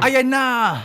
Ayan na!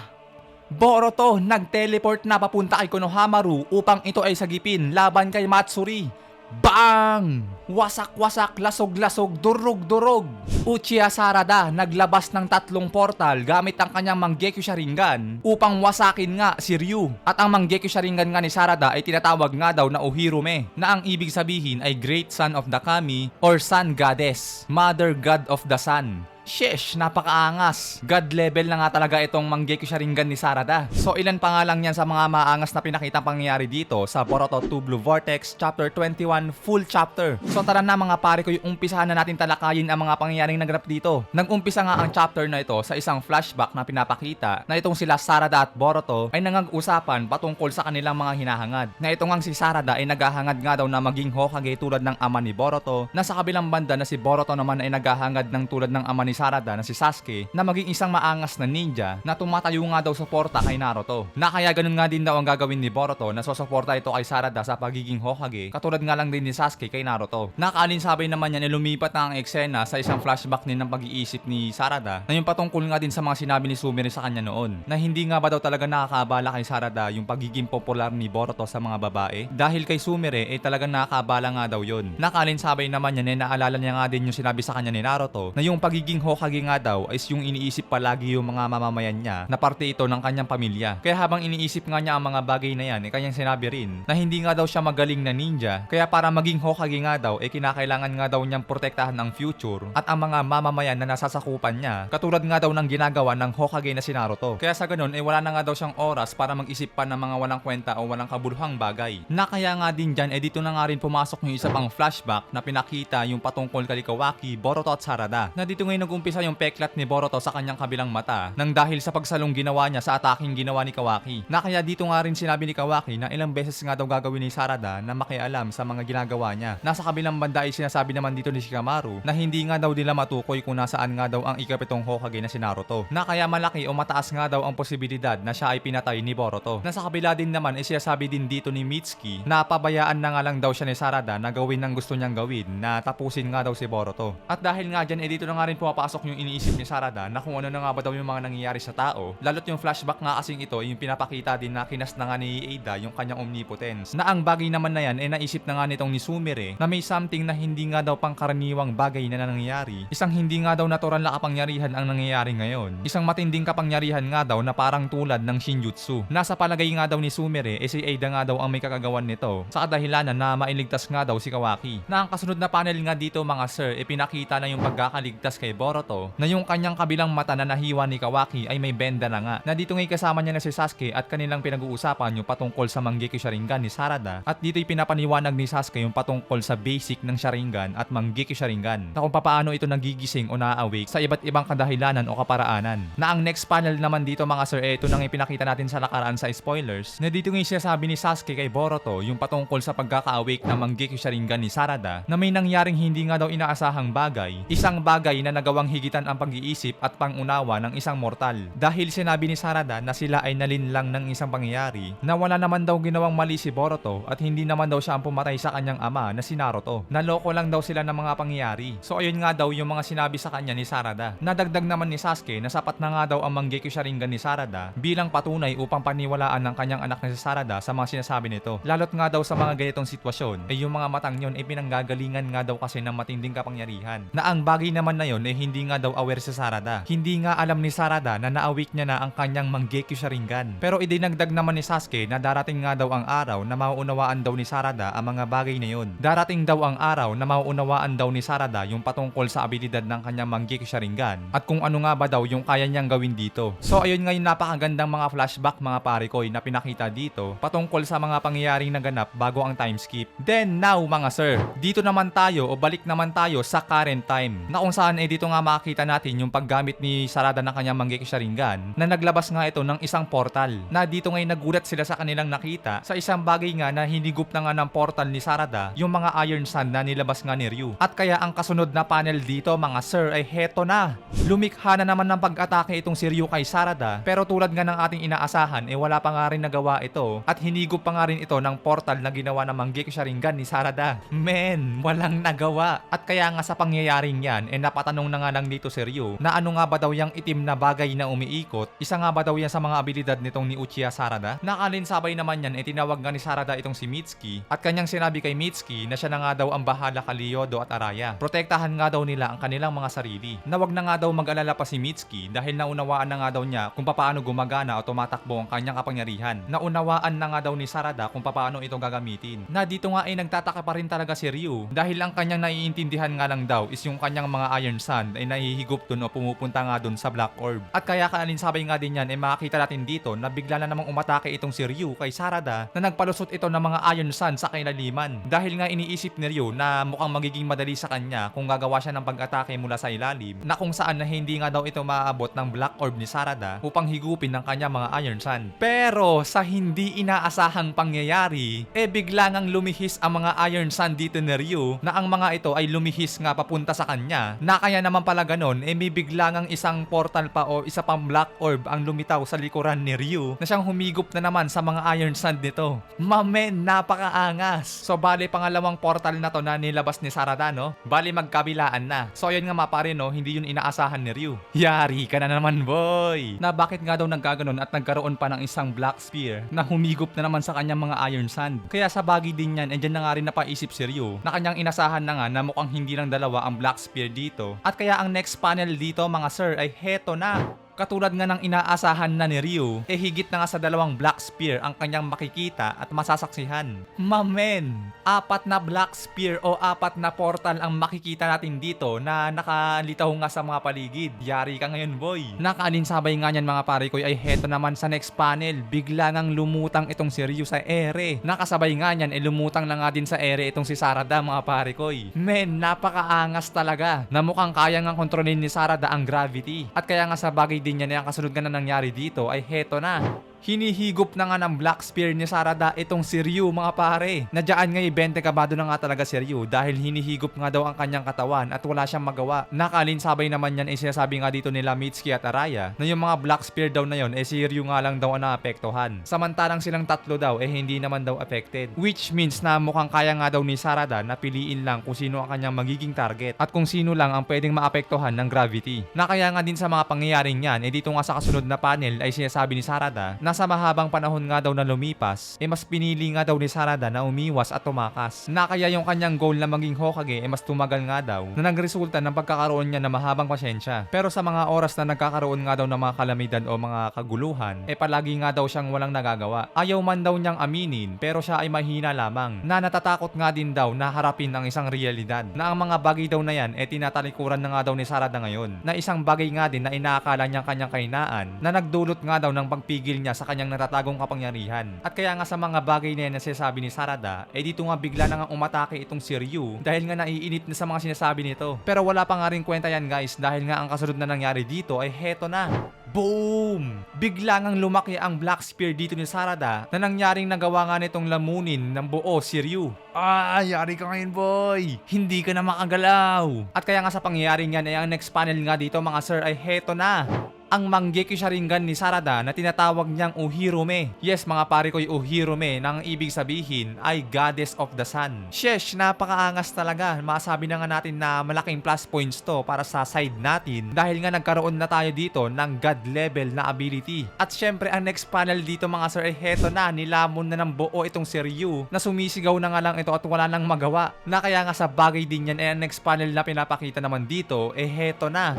Boruto nag-teleport na papunta kay Konohamaru upang ito ay sagipin laban kay Matsuri. Bang! Wasak-wasak, lasog-lasog, durog-durog. Uchiha Sarada naglabas ng tatlong portal gamit ang kanyang Mangekyou Sharingan upang wasakin nga si Ryu. At ang Mangekyou Sharingan nga ni Sarada ay tinatawag nga daw na Ohirume na ang ibig sabihin ay Great Son of the Kami or Sun Goddess, Mother God of the Sun. Sheesh, napakaangas. God level na nga talaga itong Mangekyou Sharingan ni Sarada. So ilan pa nga lang yan sa mga maangas na pinakitang pangyayari dito sa Boruto 2 Blue Vortex Chapter 21 Full Chapter. So tara na mga pare ko, yung umpisahan na natin talakayin ang mga pangyayaring naganap dito. Nag-umpisa nga ang chapter na ito sa isang flashback na pinapakita na itong sila Sarada at Boruto ay nangag-usapan patungkol sa kanilang mga hinahangad. Na ito ngang si Sarada ay naghahangad nga daw na maging Hokage tulad ng ama ni Boruto na sa kabilang banda na si Boruto naman ay naghahangad ng tulad ng ama ni Sarada na si Sasuke na maging isang maangas na ninja na tumatayo nga daw suporta kay Naruto. Na kaya ganun nga din daw ang gagawin ni Boruto na susuporta ito kay Sarada sa pagiging Hokage katulad nga lang din ni Sasuke kay Naruto. Nakalinsabay naman yan lumipat na ang eksena sa isang flashback din ng pag-iisip ni Sarada na yung patungkol nga din sa mga sinabi ni Sumire sa kanya noon na hindi nga ba daw talaga nakakabala kay Sarada yung pagiging popular ni Boruto sa mga babae dahil kay Sumire eh talagang nakakabala nga daw yon. Nakalinsabay naman yan eh naalala niya nga din yung sinabi sa kanya ni Naruto na yung pagiging Hokage nga daw is yung iniisip palagi yung mga mamamayan niya na parte ito ng kanyang pamilya. Kaya habang iniisip nga niya ang mga bagay na yan, eh kanyang sinabi rin na hindi nga daw siya magaling na ninja. Kaya para maging Hokage nga daw, eh kinakailangan nga daw niyang protektahan ang future at ang mga mamamayan na nasasakupan niya. Katulad nga daw ng ginagawa ng Hokage na si Naruto. Kaya sa ganun, eh wala na nga daw siyang oras para mag-isip pa ng mga walang kwenta o walang kabuluhang bagay. Na kaya nga din dyan, eh dito na nga rin pumasok yung isa pang flashback na pinakita yung patungkol kay Kawaki, Boruto at Sarada. Na dito ngayon nag-umpisa yung peklat ni Boruto sa kanyang kabilang mata nang dahil sa pagsalong ginawa niya sa ataking ginawa ni Kawaki. Na kaya dito nga rin sinabi ni Kawaki na ilang beses nga daw gagawin ni Sarada na makialam sa mga ginagawa niya. Nasa kabilang banda ay sinasabi naman dito ni Shikamaru na hindi nga daw nila matukoy kung nasaan nga daw ang ikapitong Hokage na si Naruto. Na kaya malaki o mataas nga daw ang posibilidad na siya ay pinatay ni Boruto. Nasa kabila din naman ay sinasabi din dito ni Mitsuki na pabayaan na nga lang daw siya ni Sarada na gawin ng gusto niyang gawin na tapusin nga daw si Boruto. At dahil nga dyan, eh dito na nga rin pumapasok yung iniisip ni Sarada na kung ano na nga ba daw yung mga nangyayari sa tao. Lalo't yung flashback nga kasing ito, yung pinapakita din na kinas na nga ni Ada yung kanyang omnipotence. Na ang bagay naman na yan, eh naisip na nga nitong ni Sumire na may something na hindi nga daw pangkaraniwang bagay na nangyayari. Isang hindi nga daw natural na kapangyarihan ang nangyayari ngayon. Isang matinding kapangyarihan nga daw na parang tulad ng Shinjutsu. Nasa palagay nga daw ni Sumire, eh si Ada nga daw ang may kakagawan nito sa kadahilanan na mailigtas nga daw si Kawaki. Na ang kasunod na panel nga dito mga sir, eh pinakita na yung pagkakaligtas kay Boruto na yung kanyang kabilang mata na nahiwa ni Kawaki ay may benda na nga. Na dito ngay kasama niya na si Sasuke at kanilang pinag-uusapan yung patungkol sa Mangekyou Sharingan ni Sarada at dito'y pinapaniwanag ni Sasuke yung patungkol sa basic ng Sharingan at Mangekyou Sharingan na kung paano ito nagigising o na-awake sa iba't ibang kadahilanan o kaparaanan. Na ang next panel naman dito mga sir, eh, ito nang ipinakita natin sa nakaraan sa spoilers na dito ngay sinasabi ni Sasuke kay Boruto yung patungkol sa pagkaka-awake ng Mangekyou Sharingan ni Sarada na may nangyaring hindi nga daw inaasahang bagay, isang bagay na nagawang higitan ang pag-iisip at pangunawa ng isang mortal. Dahil sinabi ni Sarada na sila ay nalinlang ng isang pangyayari na wala naman daw ginawang mali si Boruto at hindi naman daw siya ang pumatay sa kanyang ama na si Naruto. Naloko lang daw sila ng mga pangyayari. So ayun nga daw yung mga sinabi sa kanya ni Sarada. Nadagdag naman ni Sasuke na sapat na nga daw ang Mangekyou Sharingan ni Sarada bilang patunay upang paniwalaan ng kanyang anak na si Sarada sa mga sinasabi nito. Lalot nga daw sa mga ganitong sitwasyon ay yung mga matang yon ay pinanggagalingan nga daw kasi ng matinding kapangyarihan. Na ang bagay naman na yon ay hindi nga daw aware si Sarada. Hindi nga alam ni Sarada na naawik niya na ang kanyang Mangekyou Sharingan. Pero idinagdag naman ni Sasuke na darating nga daw ang araw na mauunawaan daw ni Sarada ang mga bagay na yon. Darating daw ang araw na mauunawaan daw ni Sarada yung patungkol sa abilidad ng kanyang Mangekyou Sharingan at kung ano nga ba daw yung kaya niyang gawin dito. So ayun nga yung napakagandang mga flashback mga pare ko na pinakita dito patungkol sa mga pangyayaring naganap bago ang time skip. Then now mga sir, dito naman tayo o balik naman tayo sa current time na kung saan eh dito nga makikita natin yung paggamit ni Sarada ng kanyang Mangekyou Sharingan na naglabas nga ito ng isang portal na dito ngayon nagulat sila sa kanilang nakita sa isang bagay nga na hinigup na nga ng portal ni Sarada yung mga Iron Sun na nilabas nga ni Ryu. At kaya ang kasunod na panel dito mga sir ay heto na. Lumikha na naman ng pag-atake itong si Ryu kay Sarada pero tulad nga ng ating inaasahan eh wala pa nga rin nagawa ito at hinigup pa nga rin ito ng portal na ginawa ng Mangekyou Sharingan ni Sarada. Men, walang nagawa. At kaya nga sa pangyayaring yan eh napatanong na nga nga lang dito si Ryu na ano nga ba daw yung itim na bagay na umiikot, isa nga ba daw yan sa mga abilidad nitong ni Uchiha Sarada? Nakalinsabay naman yan, itinawag nga ni Sarada itong si Mitsuki at kanyang sinabi kay Mitsuki na siya na nga daw ang bahala kay Lyodo at Araya. Protektahan nga daw nila ang kanilang mga sarili. Na wag na nga daw mag-alala pa si Mitsuki dahil naunawaan na nga daw niya kung paano gumagana o tumatakbo ang kanyang kapangyarihan. Naunawaan na nga daw ni Sarada kung paano ito gagamitin. Na dito nga ay nagtataka pa rin talaga si Ryu dahil ang kanyang naiintindihan nga lang daw is yung kanyang mga Iron Sand ay nahihigop dun o pumupunta nga dun sa Black Orb. At kaya kaalinsabay nga din yan ay makakita natin dito na bigla na namang umatake itong si Ryu kay Sarada na nagpalusot ito ng mga Iron Sand sa kailaliman. Dahil nga iniisip ni Ryu na mukhang magiging madali sa kanya kung gagawa siya ng pag-atake mula sa ilalim na kung saan na hindi nga daw ito maaabot ng Black Orb ni Sarada upang higupin ng kanya mga Iron Sand. Pero sa hindi inaasahang pangyayari, eh bigla ngang lumihis ang mga Iron Sand dito ni Ryu na ang mga ito ay lumihis nga papunta sa kanya na kaya naman pala ganon eh may bigla ngang isang portal pa o isa pang Black Orb ang lumitaw sa likuran ni Ryu na siyang humigop na naman sa mga Iron Sand nito. Mamen, napakaangas. So bali pangalawang portal na to na nilabas ni Sarada no? Bali magkabilaan na. So ayun nga mapare no, hindi yun inaasahan ni Ryu. Yari ka na naman boy! Na bakit nga daw nagkaganon at nagkaroon pa ng isang Black Spear na humigop na naman sa kanyang mga Iron Sand. Kaya sa bagay din yan, andyan na nga rin napaisip si Ryu na kanyang inasahan na nga na mukhang hindi lang dalawa ang Black Spear dito. At kaya ang next panel dito mga sir ay heto na. Katulad nga ng inaasahan na ni Ryu, eh higit na nga sa dalawang Black Spear ang kanyang makikita at masasaksihan. Mamen, apat na Black Spear o apat na portal ang makikita natin dito na nakalitaw nga sa mga paligid. Yari ka ngayon boy. Nakaalinsabay nga niyan mga pare ko ay heto naman sa next panel. Bigla ngang lumutang itong si Ryu sa ere. Nakasabay nga niyan eh lumutang na nga din sa ere itong si Sarada mga pare ko. Men, napakaangas talaga na mukhang kaya nga kontrolin ni Sarada ang gravity. At kaya nga sa bagay din niya na kasunod nga na nangyari dito ay heto na. Hinihigop na nga ng Black Spear ni Sarada itong si Ryu mga pare. Nadyaan nga ibente kabado na nga talaga si Ryu dahil hinihigop nga daw ang kanyang katawan at wala siyang magawa. Nakalinsabay naman yan ay sinasabi nga dito nila Mitsuki at Araya na yung mga Black Spear daw na yon eh si Ryu nga lang daw ang naapektuhan. Samantalang silang tatlo daw eh hindi naman daw affected. Which means na mukhang kaya nga daw ni Sarada na piliin lang kung sino ang kanyang magiging target at kung sino lang ang pwedeng maapektuhan ng gravity. Na kaya nga din sa mga pangyayaring yan eh dito nga sa kasunod na panel ay sinasabi ni Sarada na sa mahabang panahon nga daw na lumipas, eh mas pinili nga daw ni Sarada na umiwas at tumakas. Na kaya yung kanyang goal na maging Hokage eh mas tumagal nga daw na nagresulta ng pagkakaroon niya ng mahabang pasyensya. Pero sa mga oras na nagkakaroon nga daw ng mga kalamidad o mga kaguluhan, eh palagi nga daw siyang walang nagagawa. Ayaw man daw niyang aminin pero siya ay mahina lamang. Na natatakot nga din daw na harapin ang isang realidad. Na ang mga bagay daw na yan eh tinatalikuran na nga daw ni Sarada ngayon. Na isang bagay nga din na inaakala niyang kanyang kainaan na nagdulot nga daw ng pagpigil niya sa kanyang natatagong kapangyarihan. At kaya nga sa mga bagay na yan na sinasabi ni Sarada, eh dito nga bigla na nga umatake itong si Ryu dahil nga naiinit na sa mga sinasabi nito. Pero wala pa nga rin kwenta yan guys dahil nga ang kasunod na nangyari dito ay heto na. Boom! Bigla ngang lumaki ang Black Spear dito ni Sarada na nangyaring nagawa nga nitong lamunin ng buo si Ryu. Ah, yari ka ngayon boy! Hindi ka na makagalaw! At kaya nga sa pangyayaring yan ay ang next panel nga dito mga sir ay heto na ang Manggeki Sharingan ni Sarada na tinatawag niyang Uhirume. Yes, mga pare ko'y Uhirume nang ibig sabihin ay Goddess of the Sun. Shesh, napakaangas talaga. Masabi na nga natin na malaking plus points to para sa side natin dahil nga nagkaroon na tayo dito ng God level na ability. At syempre, ang next panel dito mga sir ay heto na, nilamon na ng buo itong si Ryu na sumisigaw na nga lang ito at wala nang magawa. Na kaya nga sa bagay din yan, eh ang next panel na pinapakita naman dito, eh heto na.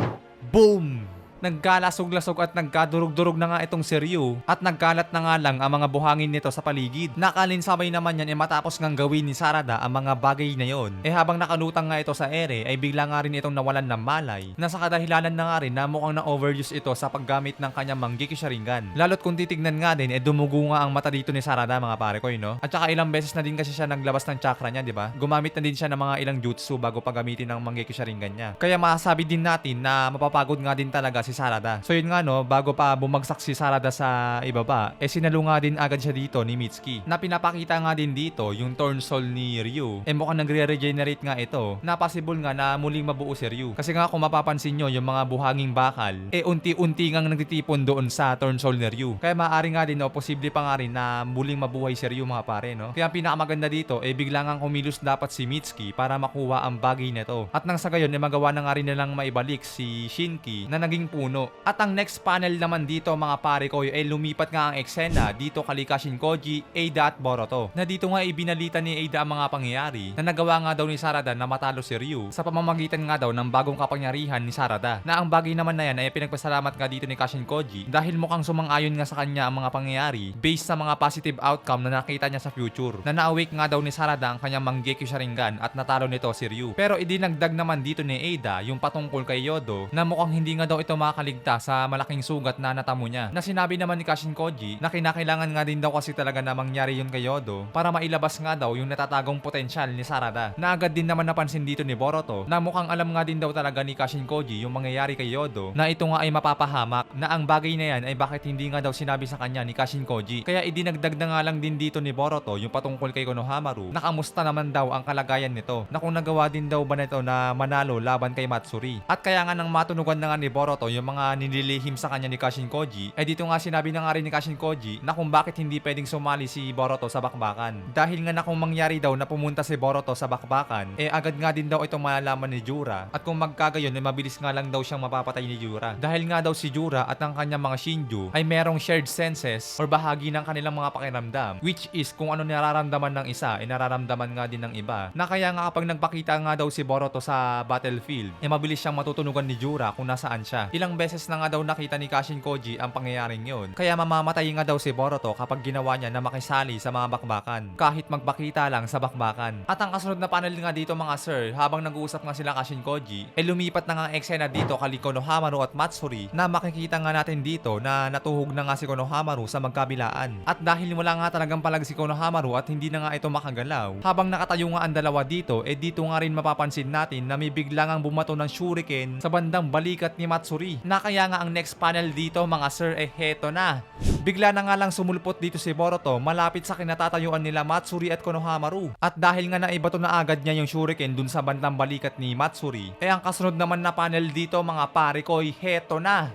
Boom! Nagkalasog-lasog at nagkadurog-durog na nga itong si Ryu at nagkalat na nga lang ang mga buhangin nito sa paligid. Nakalinsabay naman yan eh matapos ngang gawin ni Sarada ang mga bagay na yon. Eh habang nakalutang nga ito sa ere ay bigla nga rin itong nawalan ng malay na sa kadahilanan na nga rin na mukhang na-overuse ito sa paggamit ng kanyang Manggeki Sharingan. Lalo't kung titignan nga din eh dumugo nga ang mata dito ni Sarada mga pare ko no? At saka ilang beses na din kasi siya naglabas ng chakra niya di ba? Gumamit na din siya ng mga ilang jutsu bago pagamitin ng Manggeki Sharingan niya. Kaya masasabi din natin na mapapagod nga din talaga si Sarada. So yun nga no, bago pa bumagsak si Sarada sa ibaba, eh sinalunga din agad siya dito ni Mitsuki. Na pinapakita nga din dito yung Torn Soul ni Ryu. Eh mukhang nagre-regenerate nga ito. Na possible nga na muling mabuo si Ryu. Kasi nga kung mapapansin nyo, yung mga buhanging bakal, eh unti-unti nga nagtitipon doon sa Torn Soul ni Ryu. Kaya maaari nga din no, posible pa nga rin na muling mabuhay si Ryu mga pare no. Kaya ang pinakamaganda dito, eh bigla nga kumilos dapat si Mitsuki para makuha ang bagay nito. At nang sa gayon, eh magawa na nga rin nilang maibalik si Shinki na naging puno. At ang next panel naman dito mga pare ko, eh lumipat nga ang eksena dito kay Kashinkoji, Ada at Boruto. Na dito nga ibinalita ni Ada ang mga pangyayari na nagawa nga daw ni Sarada na matalo si Ryu sa pamamagitan nga daw ng bagong kapangyarihan ni Sarada. Na ang bagay naman na yan ay pinagpasalamat nga dito ni Kashinkoji dahil mukhang sumang-ayon nga sa kanya ang mga pangyayari based sa mga positive outcome na nakita niya sa future. Na na-awake nga daw ni Sarada ang kanyang Mangekyou Sharingan at natalo nito si Ryu. Pero idinagdag naman dito ni Ada yung patungkol kay Yodo na mukhang hindi nga daw ito makakaligtas sa malaking sugat na natamo niya. Na sinabi naman ni Kashinkoji na kinakailangan nga din daw kasi talaga na mangyari yun kay Yodo para mailabas nga daw yung natatagong potensyal ni Sarada. Na agad din naman napansin dito ni Boruto na mukhang alam nga din daw talaga ni Kashinkoji yung mangyayari kay Yodo na ito nga ay mapapahamak na ang bagay na yan ay bakit hindi nga daw sinabi sa kanya ni Kashinkoji. Kaya idinagdag na nga lang din dito ni Boruto yung patungkol kay Konohamaru na kamusta naman daw ang kalagayan nito na kung nagawa din daw ba nito na manalo laban kay Matsuri. At kaya nga nang matunugan na nga ni Boruto yung mga nililihim sa kanya ni Kashinkoji, eh dito nga sinabi na nga rin ni Kashinkoji na kung bakit hindi pwedeng sumali si Boruto sa bakbakan. Dahil nga na kung mangyari daw na pumunta si Boruto sa bakbakan, eh agad nga din daw itong malalaman ni Jura. At kung magkagayon, eh mabilis nga lang daw siyang mapapatay ni Jura. Dahil nga daw si Jura at ang kanyang mga Shinju ay merong shared senses or bahagi ng kanilang mga pakiramdam which is kung ano nararamdaman ng isa, eh nararamdaman nga din ng iba. Na kaya nga kapag nagpakita nga daw si Boruto sa battlefield, eh mabilis siyang matutunugan ni Jura kung nasaan siya. Ilang beses na nga daw nakita ni Kashin Koji ang pangyayaring yun. Kaya mamamatay nga daw si Boruto kapag ginawa niya na makisali sa mga bakbakan. Kahit magpakita lang sa bakbakan. At ang kasunod na panel nga dito mga sir, habang nag-uusap nga sila Kashin Koji, eh lumipat na nga eksena dito kay Konohamaru at Matsuri na makikita nga natin dito na natuhog na nga si Konohamaru sa magkabilaan. At dahil wala nga talagang palag si Konohamaru at hindi na nga ito makagalaw, habang nakatayo nga ang dalawa dito, eh dito nga rin mapapansin natin na may biglang ang bumato ng shuriken sa bandang balikat ni Matsuri. Na kaya nga ang next panel dito mga sir eh heto na. Bigla na nga lang sumulpot dito si Boruto malapit sa kinatatayuan nila Matsuri at Konohamaru. At dahil nga naibato na agad niya yung shuriken dun sa bandang balikat ni Matsuri, eh ang kasunod naman na panel dito mga pare ko heto na.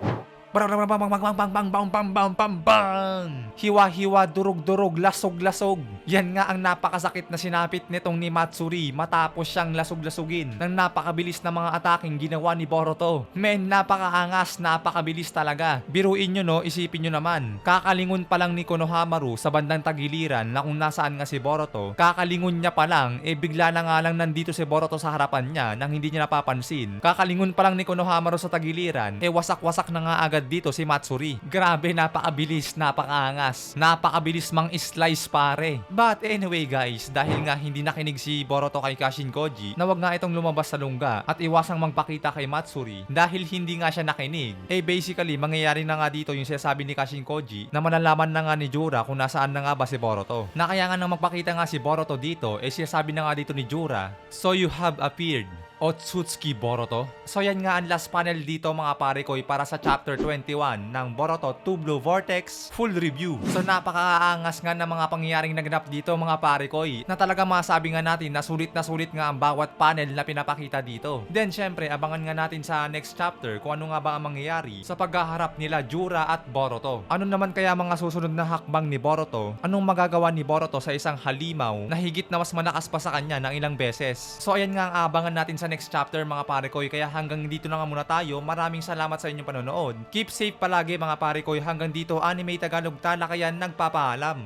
Bang bang bang bang bang bang bang bang bang bang Hiwa-hiwa, durog-durog, lasog-lasog. Yan nga ang napakasakit na sinapit nitong ni Matsuri matapos siyang lasog-lasugin ng napakabilis na mga ataking ginawa ni Boruto. Men, napakaangas, napakabilis talaga. Biruin nyo no, isipin nyo naman. Kakalingon pa lang ni Konohamaru sa bandang tagiliran na kung nasaan nga si Boruto, kakalingon niya pa lang, eh bigla na nga lang nandito si Boruto sa harapan niya nang hindi niya napapansin. Kakalingon pa lang ni Konohamaru sa tagiliran, eh wasak-wasak na nga agad agad dito si Matsuri. Grabe, napakabilis, napakaangas. Napakabilis mang slice pare. But anyway guys, dahil nga hindi nakinig si Boruto kay Kashin Koji, na wag nga itong lumabas sa lungga at iwasang magpakita kay Matsuri dahil hindi nga siya nakinig. Eh basically, mangyayari na nga dito yung sinasabi ni Kashin Koji na malalaman na nga ni Jura kung nasaan na nga ba si Boruto. Na kaya nga nang magpakita nga si Boruto dito, eh sinasabi na nga dito ni Jura, So you have appeared. Otsutsuki Boruto. So yan nga ang last panel dito mga pare ko para sa chapter 21 ng Boruto 2 Blue Vortex full review. So napakaangas nga ng mga pangyayaring naganap dito mga pare ko na talaga masabi nga natin na sulit na sulit nga ang bawat panel na pinapakita dito. Then syempre abangan nga natin sa next chapter kung ano nga ba ang mangyayari sa paghaharap nila Jura at Boruto. Ano naman kaya mga susunod na hakbang ni Boruto? Anong magagawa ni Boruto sa isang halimaw na higit na mas malakas pa sa kanya ng ilang beses? So ayan nga ang abangan natin sa next chapter mga pare ko kaya hanggang dito na nga muna tayo. Maraming salamat sa inyong panonood. Keep safe palagi mga pare ko hanggang dito anime Tagalog talakayan nagpapaalam